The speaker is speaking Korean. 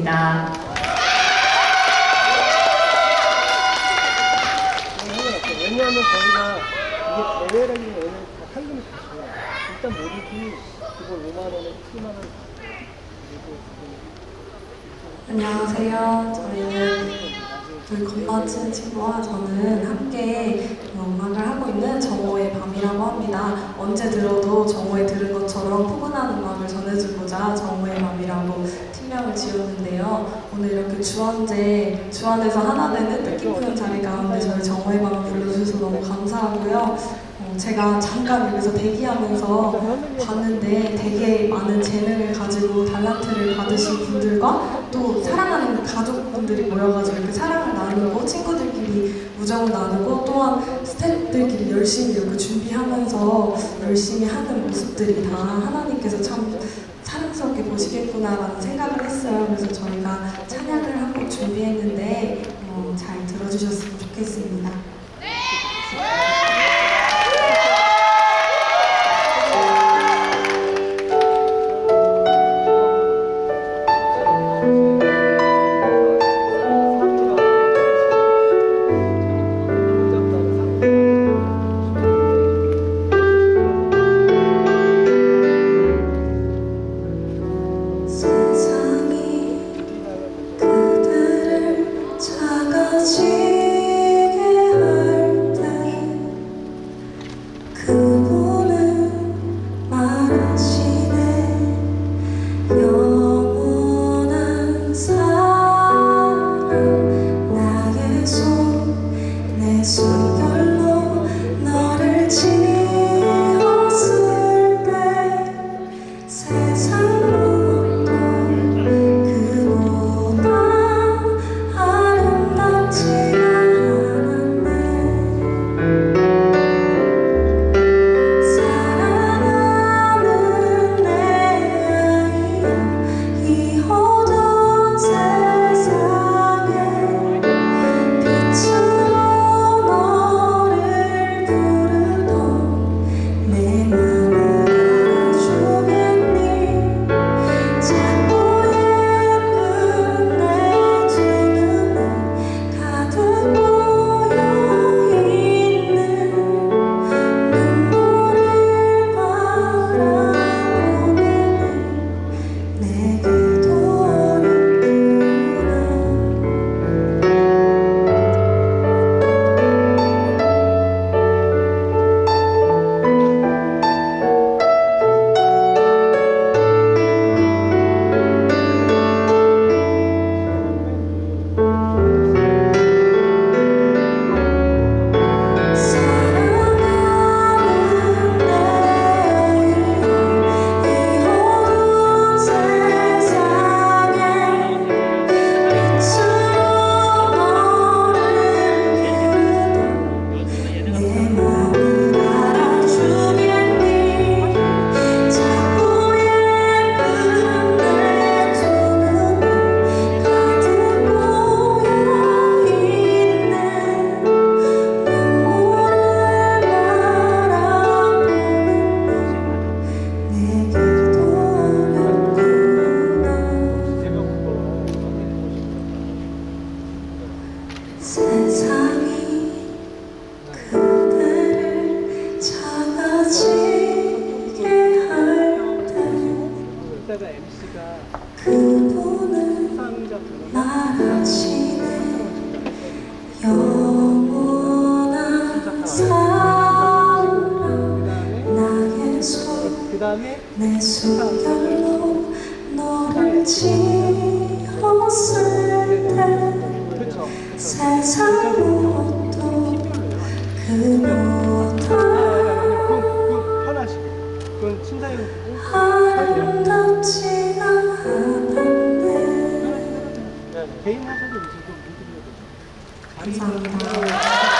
부탁드립니다. 왜냐하면 저희가 이게 대회라기보다 얘는 다 상금이 다 줘요. 일단 모르기 기본 5만 원에 7만 원 안녕하세요. 저희는 저희 건너친 친구와 저는 함께 음악을 하고 있는 정오의 밤이라고 합니다. 언제 들어도 정오에 들은 것처럼 포근한 음악을 전해주고자 정오의 밤 팀명을 지었는데요. 오늘 이렇게 주원제, 주안에서 하나 되는 뜻깊은 자리 가운데 저희 정오의 밤을 불러주셔서 너무 감사하고요. 어, 제가 잠깐 여기서 대기하면서 봤는데 되게 많은 재능을 가지고 달란트를 받으신 분들과 또 사랑하는 그 가족분들이 모여가지고 이렇게 사랑을 나누고 친구들끼리 우정을 나누고 또한 스태프들끼리 열심히 이렇게 준비하면서 열심히 하는 모습들이 다 하나님께서 참 사랑스럽게 보시겠구나라는 생각을 했어요. 그래서 저희가 찬양을 한 곡 준비했는데 어, 잘 들어주셨으면 좋겠습니다. 내 숨결로 너를 지었을 때 그렇죠. 세상 무엇도 아름답지가 않았네 개인 하셔도 이제 좀. 감사합니다.